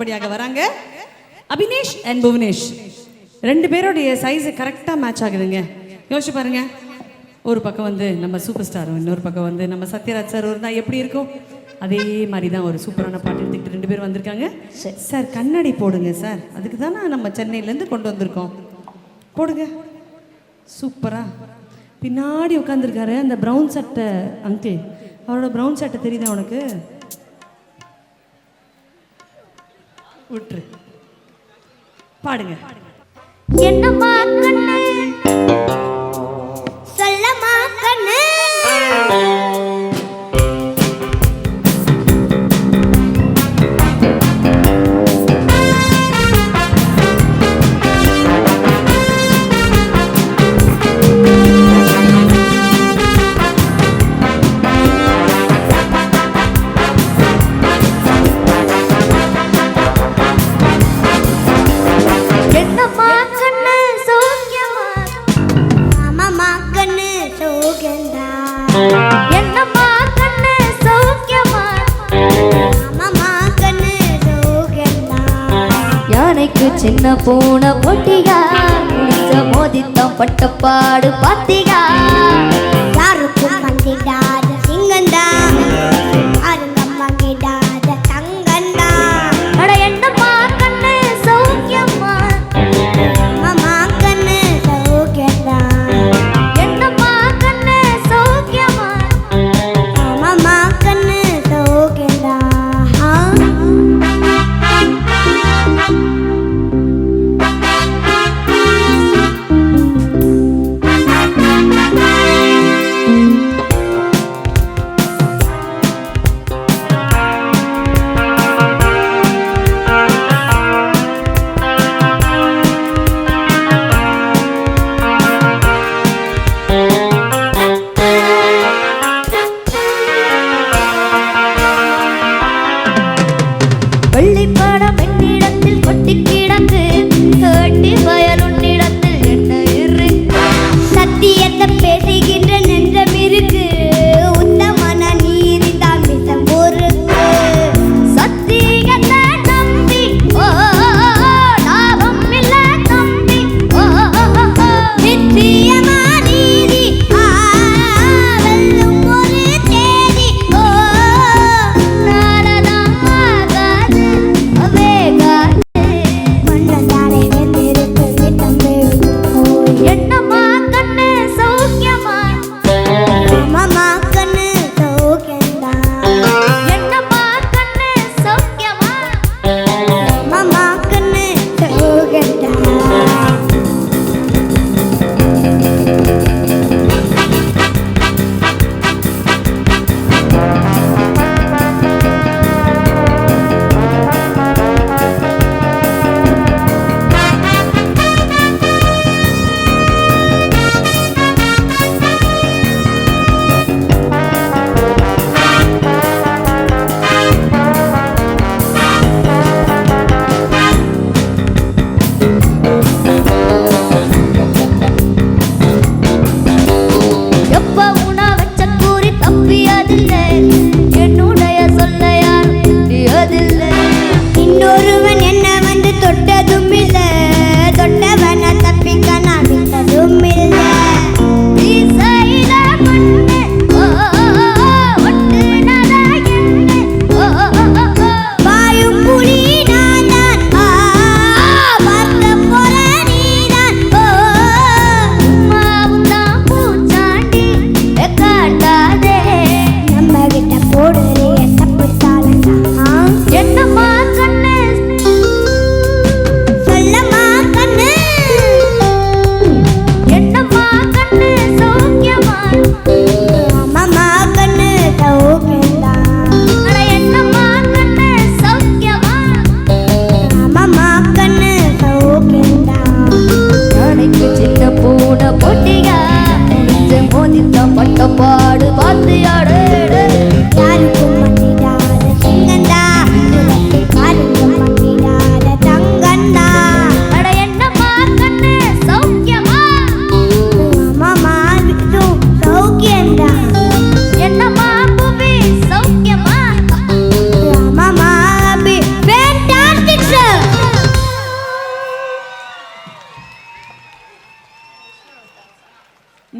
படியாக வராங்க. அபினேஷ் அண்ட் புவனேஷ். ரெண்டு பேருடைய சைஸ் கரெக்டாக மேட்ச் ஆகுதுங்க. யோசிச்சு பாருங்க. ஒரு பக்கம் வந்து நம்ம சூப்பர் ஸ்டாரும் இன்னொரு பக்கம் வந்து நம்ம சத்யராஜ் சார் இருந்தால் எப்படி இருக்கும்? அதே மாதிரி தான் ஒரு சூப்பரான பாட்டு எடுத்துக்கிட்டு ரெண்டு பேர் வந்திருக்காங்க. சார். கண்ணாடி போடுங்க சார் அதுக்கு தானே நம்ம சென்னையிலேருந்து கொண்டு வந்திருக்கோம். போடுங்க. சூப்பரா. பின்னாடி உட்காந்துருக்காரு அந்த ப்ரௌன் சட்டை அங்கிள் அவரோட ப்ரௌன் சட்டை தெரியுதா உனக்கு? விட்டுரு பாடுங்க. என்னம்மா சின்ன பூனை போட்டியா? மோதித்தம் பட்ட பாடு பாத்தியா? யாருக்கும் வந்திடாத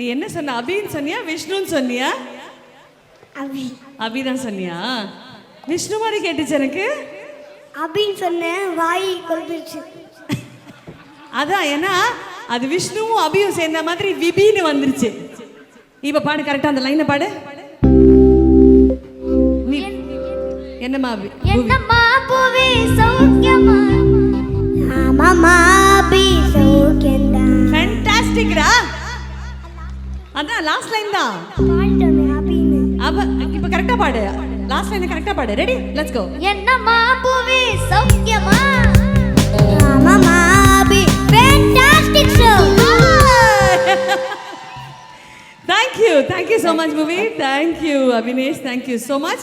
என்ன சொன்ன? அபின்னு சொன்னியா? விஷ்ணுன்னு சொன்னியா? அபி. அபி தான் சொன்னியா? விஷ்ணு மாதிரி கேட்டுச்சு எனக்கு. அபின்னு சொன்னேன் வாய் கொல்பிடுச்சு அதான் ஏன்னா அது விஷ்ணுவும் அபியும் சேர்ந்த மாதிரி விபின்னு வந்துருச்சு. இப்ப பாடு கரெக்டா அந்த லைனை பாடு. நீ என்னம்மா அபி? என்னம்மா பூவே சௌக்கியமா? ஆமாமா அதான் லாஸ்ட் லைன் தான். அப்ப இப்ப கரெக்டா பாடு. லாஸ்ட் லைன் கரெக்டா பாடு. ரெடி லெட்ஸ் கோ என்னம்மா பூவே சௌக்கியமா? ஆமாமா Abhi fantastic show you. Thank you so much, movie. Thank you, Abhinesh. Thank you so much.